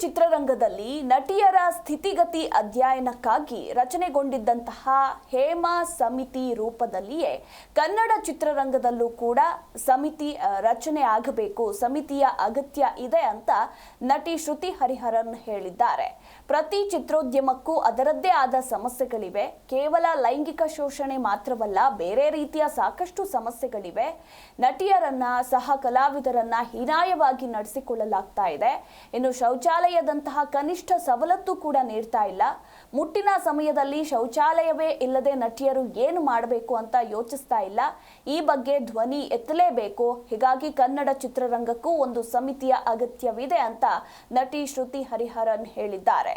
ಚಿತ್ರರಂಗದಲ್ಲಿ ನಟಿಯರ ಸ್ಥಿತಿಗತಿ ಅಧ್ಯಯನಕ್ಕಾಗಿ ರಚನೆಗೊಂಡಿದ್ದಂತಹ ಹೇಮಾ ಸಮಿತಿ ರೂಪದಲ್ಲಿಯೇ ಕನ್ನಡ ಚಿತ್ರರಂಗದಲ್ಲೂ ಕೂಡ ಸಮಿತಿ ರಚನೆ ಆಗಬೇಕು, ಸಮಿತಿಯ ಅಗತ್ಯ ಇದೆ ಅಂತ ನಟಿ ಶ್ರುತಿ ಹರಿಹರನ್ ಹೇಳಿದ್ದಾರೆ. ಪ್ರತಿ ಚಿತ್ರೋದ್ಯಮಕ್ಕೂ ಅದರದ್ದೇ ಆದ ಸಮಸ್ಯೆಗಳಿವೆ. ಕೇವಲ ಲೈಂಗಿಕ ಶೋಷಣೆ ಮಾತ್ರವಲ್ಲ, ಬೇರೆ ರೀತಿಯ ಸಾಕಷ್ಟು ಸಮಸ್ಯೆಗಳಿವೆ. ನಟಿಯರನ್ನ ಸಹ ಕಲಾವಿದರನ್ನ ಹೀನಾಯವಾಗಿ ನಡೆಸಿಕೊಳ್ಳಲಾಗ್ತಾ ಇದೆ. ಇನ್ನು ಶೌಚಾಲಯದಂತಹ ಕನಿಷ್ಠ ಸವಲತ್ತು ಕೂಡ ನೀಡ್ತಾ ಇಲ್ಲ. ಮುಟ್ಟಿನ ಸಮಯದಲ್ಲಿ ಶೌಚಾಲಯವೇ ಇಲ್ಲದೆ ನಟಿಯರು ಏನು ಮಾಡಬೇಕು ಅಂತ ಯೋಚಿಸ್ತಾ ಇಲ್ಲ. ಈ ಬಗ್ಗೆ ಧ್ವನಿ ಎತ್ತಲೇಬೇಕು. ಹೀಗಾಗಿ ಕನ್ನಡ ಚಿತ್ರರಂಗಕ್ಕೂ ಒಂದು ಸಮಿತಿಯ ಅಗತ್ಯವಿದೆ ಅಂತ ನಟಿ ಶ್ರುತಿ ಹರಿಹರನ್ ಹೇಳಿದ್ದಾರೆ.